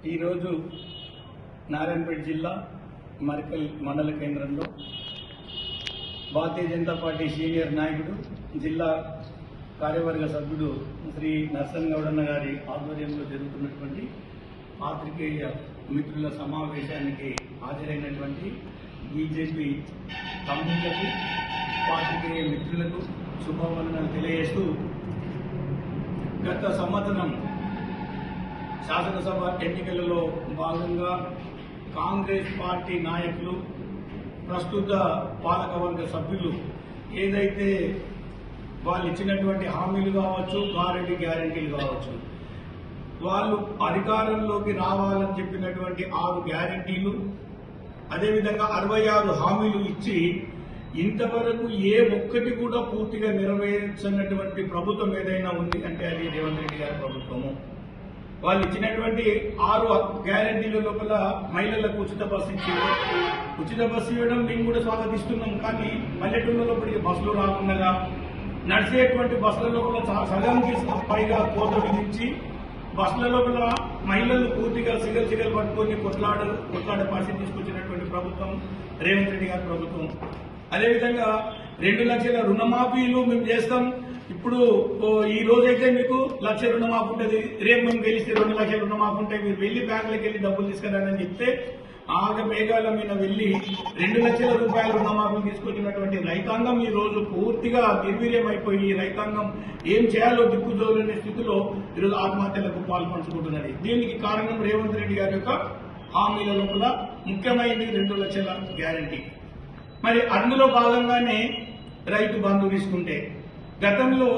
ఈరోజు నారాయణపేట జిల్లా మరికల్ మండల కేంద్రంలో భారతీయ జనతా పార్టీ సీనియర్ నాయకుడు జిల్లా కార్యవర్గ సభ్యుడు శ్రీ నరసన్గౌడన్న గారి ఆధ్వర్యంలో జరుగుతున్నటువంటి పాత్రికేయ మిత్రుల సమావేశానికి హాజరైనటువంటి బీజేపీ తమ్ముళ్ళకు పాత్రికేయ మిత్రులకు శుభవందనలు తెలియజేస్తూ గత సంవత్సరం శాసనసభ ఎన్నికలలో భాగంగా కాంగ్రెస్ పార్టీ నాయకులు ప్రస్తుత పాలకవర్గ సభ్యులు ఏదైతే వాళ్ళు ఇచ్చినటువంటి హామీలు కావచ్చు గ్యారెంటీ గ్యారెంటీలు కావచ్చు వాళ్ళు అధికారంలోకి రావాలని చెప్పినటువంటి ఆరు గ్యారెంటీలు అదేవిధంగా అరవై ఆరు హామీలు ఇచ్చి ఇంతవరకు ఏ ఒక్కటి కూడా పూర్తిగా నెరవేర్చినటువంటి ప్రభుత్వం ఏదైనా ఉంది అంటే అది రేవంత్ రెడ్డి గారి ప్రభుత్వము. వాళ్ళు ఇచ్చినటువంటి ఆరు గ్యారంటీల లోపల మహిళలకు ఉచిత బస్సు ఇచ్చారు. ఉచిత బస్సు ఇవ్వడం మేము కూడా స్వాగతిస్తున్నాం కానీ పల్లెటూళ్ళలో లోపలికి బస్సులు రాకుండా నడిచేటువంటి బస్సుల లోపల సగానికి పైగా కోత విధించి బస్సుల లోపల మహిళలు పూర్తిగా సిగల్ సిగల్ పట్టుకొని కొట్లాడ కొట్లాడ పరిస్థితి తీసుకొచ్చినటువంటి ప్రభుత్వం రేవంత్ రెడ్డి గారి ప్రభుత్వం. అదేవిధంగా రెండు లక్షల రుణమాఫీలు మేము చేస్తాం. ఇప్పుడు ఓ, ఈ రోజైతే మీకు లక్ష రుణమాఫీ ఉంటుంది. రేపు మేము గెలిస్తే రెండు లక్షల రుణమాఫీ ఉంటాయి. మీరు వెళ్ళి బ్యాంకులకు వెళ్ళి డబ్బులు తీసుకురానని చెప్తే ఆగ మేఘాల మీద వెళ్ళి రెండు లక్షల రూపాయల రుణమాఫీలు తీసుకొచ్చినటువంటి రైతాంగం ఈ రోజు పూర్తిగా నిర్వీర్యం అయిపోయి రైతాంగం ఏం చేయాలో దిక్కుజోలనే స్థితిలో ఈరోజు ఆత్మహత్యలకు పాల్పంచుకుంటున్నది దీనికి కారణం రేవంత్ రెడ్డి గారి యొక్క హామీల లోపల ముఖ్యమైనది రెండు లక్షల గ్యారంటీ. మరి అందులో భాగంగానే రైతు బంధు తీసుకుంటే గతంలో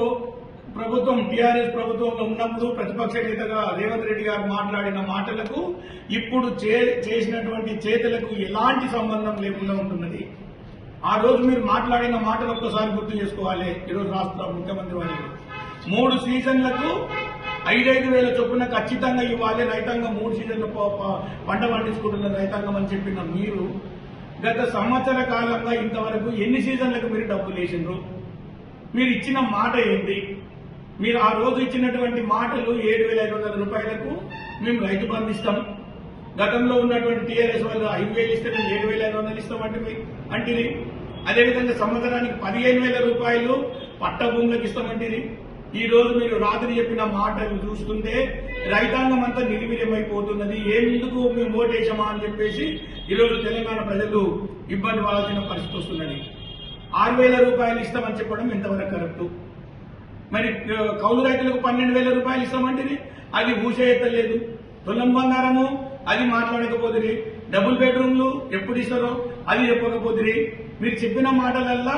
ప్రభుత్వం టీఆర్ఎస్ ప్రభుత్వంలో ఉన్నప్పుడు ప్రతిపక్ష నేతగా రేవంత్ రెడ్డి గారు మాట్లాడిన మాటలకు ఇప్పుడు చే- చేసినటువంటి చేతలకు ఎలాంటి సంబంధం లేకుండా ఉంటున్నది. ఆ రోజు మీరు మాట్లాడిన మాటలు ఒక్కసారి గుర్తు చేసుకోవాలి ఈరోజు రాష్ట్ర ముఖ్యమంత్రి వారికి మూడు సీజన్లకు ఐదైదు వేల చొప్పున ఖచ్చితంగా ఇవ్వాలి రైతాంగం మూడు సీజన్లు పంట పండించుకుంటున్న రైతాంగం అని చెప్పిన మీరు గత సంవత్సర కాలంగా ఇంతవరకు ఎన్ని సీజన్లకు మీరు డబ్బులు వేసిండ్రు? మీరు ఇచ్చిన మాట ఏంటి? మీరు ఆ రోజు ఇచ్చినటువంటి మాటలు ఏడు వేల ఐదు వందల రూపాయలకు మేము రైతు బంధు ఇస్తాం. గతంలో ఉన్నటువంటి టీఆర్ఎస్ వాళ్ళు ఐదు వేలు ఇస్తే మేము ఏడు వేల ఐదు వందలు ఇస్తామంటే మీరు అంటిది అదేవిధంగా సంవత్సరానికి పదిహేను వేల రూపాయలు పట్ట భూములకు ఇస్తామంటిది ఈ రోజు మీరు రాత్రి చెప్పిన మాటలు చూస్తుంటే రైతాంగం అంతా నిర్వీర్యమైపోతున్నది. ఎందుకు మేము ఓటేసామా అని చెప్పేసి ఈరోజు తెలంగాణ ప్రజలు ఇబ్బంది పడాల్సిన పరిస్థితి వస్తున్నది. ఆరు వేల రూపాయలు ఇస్తామని చెప్పడం ఎంతవరకు కరెక్ట్? మరి కౌలు రైతులకు పన్నెండు వేల రూపాయలు ఇస్తామంటే అది ఊసేయలేదు తులం బంగారము అది మాట్లాడకపోతుంది డబుల్ బెడ్రూమ్లు ఎప్పుడు ఇస్తారో అది చెప్పకపోతుంది మీరు చెప్పిన మాటలల్లా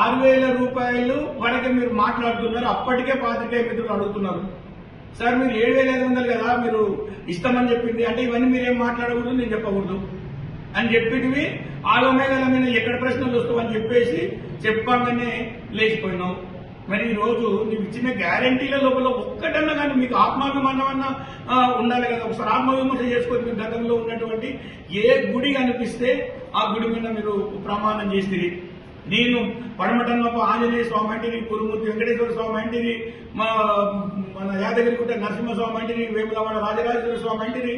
ఆరు వేల రూపాయలు వరకు మీరు మాట్లాడుతున్నారు. అప్పటికే పాత్రికేయ మిత్రులు అడుగుతున్నారు. సార్ మీరు ఏడు వేల ఐదు వందలు కదా మీరు ఇస్తామని చెప్పింది. అంటే ఇవన్నీ మీరేం మాట్లాడకూడదు నేను చెప్పకూడదు అని చెప్పినవి ఆలోమేఘాల మీద ఎక్కడ ప్రశ్నలు వస్తావని చెప్పేసి చెప్పంగానే లేచిపోయినావు. మరి ఈ రోజు నువ్వు ఇచ్చిన గ్యారంటీల లోపల ఒక్కటన్నా కానీ మీకు ఆత్మాభిమానమన్నా ఉండాలి కదా. ఒకసారి ఆత్మవిమర్శ చేసుకొని మీ గతంలో ఉన్నటువంటి ఏ గుడి కనిపిస్తే ఆ గుడి మీద మీరు ప్రమాణం చేసిరి. నేను పడమటంలో ఆంజనేయ స్వామి అంటిని కురుమూర్తి వెంకటేశ్వర స్వామి అంటిని మా మన యాదగిరిగుట్ట నరసింహస్వామి అంటిని వేములవాడ రాజరాజేశ్వర స్వామి అంటిని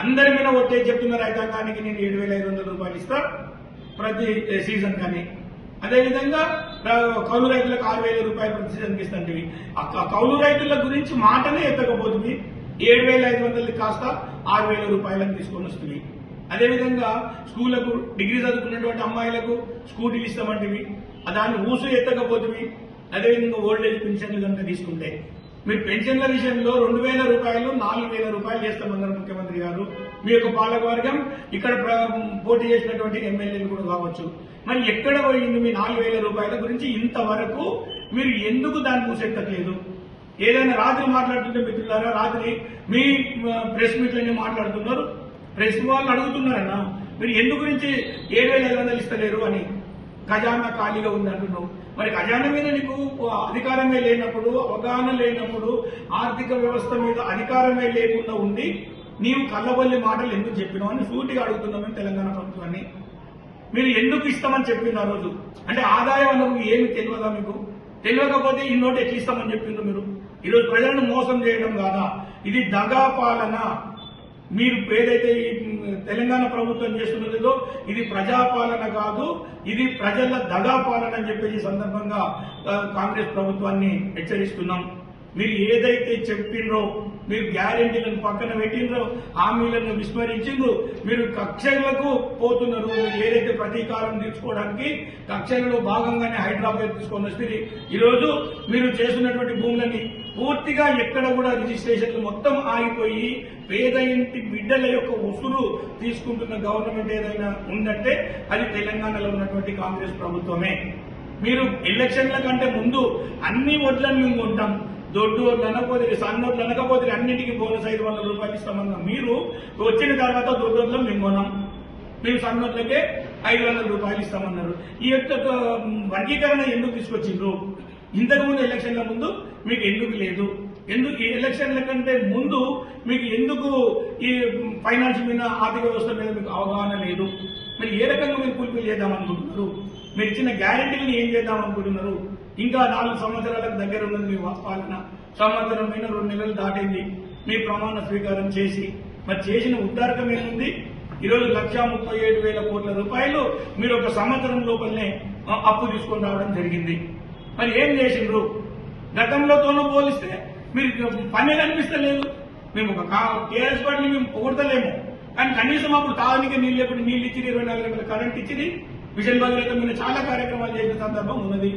అందరి మీద ఒట్టే చెప్తున్న రైతాంగానికి నేను ఏడు వేల ఐదు వందల రూపాయలు ఇస్తా. ప్రతి సీజన్ కానీ. అదేవిధంగా కౌలు రైతులకు ఆరు వేల రూపాయలు ప్రతి సీజన్కి ఇస్తాంటివి కౌలు రైతుల గురించి మాటనే ఎత్తకపోతుంది. ఏడు వేల ఐదు వందలది కాస్త ఆరు వేల రూపాయలకు తీసుకొని వస్తుంది. అదేవిధంగా స్కూళ్ళకు డిగ్రీ చదువుకున్నటువంటి అమ్మాయిలకు స్కూటీలు ఇస్తామంటివి. దాన్ని ఊసు ఎత్తకపోతుంది అదేవిధంగా ఓల్డ్ ఏజ్ పెన్షన్లు కనుక తీసుకుంటే. మీరు పెన్షన్ల విషయంలో రెండు వేల రూపాయలు నాలుగు వేల రూపాయలు చేస్తామన్నారు ముఖ్యమంత్రి గారు. మీ యొక్క పాలకవర్గం ఇక్కడ ప్ర- పోటీ చేసినటువంటి ఎమ్మెల్యేలు కూడా కావచ్చు. మరి ఎక్కడ పోయింది మీ నాలుగు వేల రూపాయల గురించి ఇంతవరకు మీరు ఎందుకు దాన్ని మూసెత్తట్లేదు? ఏదైనా రాత్రి మాట్లాడుతుంటే మిత్రులారా రాత్రి మీ ప్రెస్ మీట్లన్నీ మాట్లాడుతున్నారు. ప్రెస్ వాళ్ళు అడుగుతున్నారన్నా మీరు ఎందు గురించి ఏడు వేల ఐదు వందలు ఇస్తలేరు అని. ఖజానా ఖాళీగా ఉంది అంటున్నావు మరి ఖజానా మీద నీకు అధికారమే లేనప్పుడు అవగాహన లేనప్పుడు ఆర్థిక వ్యవస్థ మీద అధికారమే లేకుండా ఉండి నీవు కళ్ళబల్లి మాటలు ఎందుకు చెప్పినావు అని సూటిగా అడుగుతున్నామని తెలంగాణ ప్రభుత్వాన్ని. మీరు ఎందుకు ఇస్తామని చెప్పింది ఆ రోజు? అంటే ఆదాయం అన్నది ఏమి తెలియదా మీకు? తెలియకపోతే ఈ నోటు ఎట్లా ఇస్తామని చెప్పిండ్రు మీరు? ఈరోజు ప్రజలను మోసం చేయడం కాదా? ఇది దగా పాలన. మీరు ఏదైతే ఈ తెలంగాణ ప్రభుత్వం చేస్తున్నదో ఇది ప్రజాపాలన కాదు ఇది ప్రజల దగా పాలన అని చెప్పేసి సందర్భంగా కాంగ్రెస్ ప్రభుత్వాన్ని హెచ్చరిస్తున్నాం. మీరు ఏదైతే చెప్పిండ్రో మీరు గ్యారెంటీలను పక్కన పెట్టిండ్రో హామీలను విస్మరించిండ్రు మీరు కక్షలకు పోతున్నారు. మీరు ఏదైతే ప్రతీకారం తీర్చుకోవడానికి కక్షలలో భాగంగానే హైదరాబాద్ తీసుకొని వస్తుంది ఈరోజు మీరు చేస్తున్నటువంటి భూములని పూర్తిగా ఎక్కడ కూడా రిజిస్ట్రేషన్లు మొత్తం ఆగిపోయి పేద ఇంటి బిడ్డల యొక్క ఉసురు తీసుకుంటున్న గవర్నమెంట్ ఏదైనా ఉందంటే అది తెలంగాణలో ఉన్నటువంటి కాంగ్రెస్ ప్రభుత్వమే. మీరు ఎలక్షన్ల కంటే ముందు అన్ని ఓట్లను మేము కొంటాం. దొడ్డు ఓట్లు అనకపోతే సన్న ఓట్లు అనకపోతే అన్నింటికి బోనస్ ఐదు వందల రూపాయలు ఇస్తామన్నా. మీరు వచ్చిన తర్వాత దొడ్డు ఓట్లు మేము కొనాం. మేము సన్నోట్లకే ఐదు వందల రూపాయలు ఇస్తామన్నారు. ఈ యొక్క వర్గీకరణ ఎందుకు తీసుకొచ్చిండ్రు? ఇంతకుముందు ఎలక్షన్ల ముందు మీకు ఎందుకు లేదు? ఎందుకు ఈ ఎలక్షన్ల కంటే ముందు మీకు ఎందుకు ఈ ఫైనాన్స్ మీద ఆర్థిక వ్యవస్థ మీద మీకు అవగాహన లేదు? మీరు ఏ రకంగా మీరు ఫుల్ఫిల్ చేద్దాం అనుకుంటున్నారు? మీరు ఇచ్చిన గ్యారెంటీని ఏం చేద్దాం అనుకుంటున్నారు? ఇంకా నాలుగు సంవత్సరాలకు దగ్గర ఉన్నది మీ పాలన సంవత్సరం మీద రెండు నెలలు దాటింది. మీ ప్రమాణ స్వీకారం చేసి. మరి చేసిన ఉద్దారకం ఏముంది? ఈరోజు లక్షా ముప్పై ఏడు వేల కోట్ల రూపాయలు మీరు ఒక సంవత్సరం లోపలనే అప్పు తీసుకొని రావడం జరిగింది. మరి ఏం చేసిండ్రు? గతంలోతోనూ పోలిస్తే మీరు పని కనిపిస్తలేదు. మేము ఒక కేఎస్ పార్టీని మేము పొగుడతలేము. కానీ కనీసం అప్పుడు తాగడానికి నీళ్ళు లేకుండా నీళ్ళు ఇచ్చి ఇరవై నాలుగు గంటల కరెంట్ ఇచ్చింది మిషన్ భగీరథ మీద చాలా కార్యక్రమాలు చేసిన సందర్భం ఉన్నది.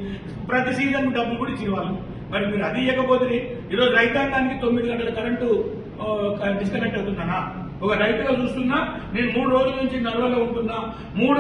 ప్రతి సీజన్ డబ్బులు కూడా ఇచ్చిన వాళ్ళు. మరి మీరు అది ఇవ్వకపోతే ఈరోజు రైతాంగానికి తొమ్మిది గంటల కరెంటు డిస్కనెక్ట్ అవుతున్నానా ఒక రైతుగా చూస్తున్నా నేను మూడు రోజుల నుంచి నర్వలో ఉంటున్నా. మూడు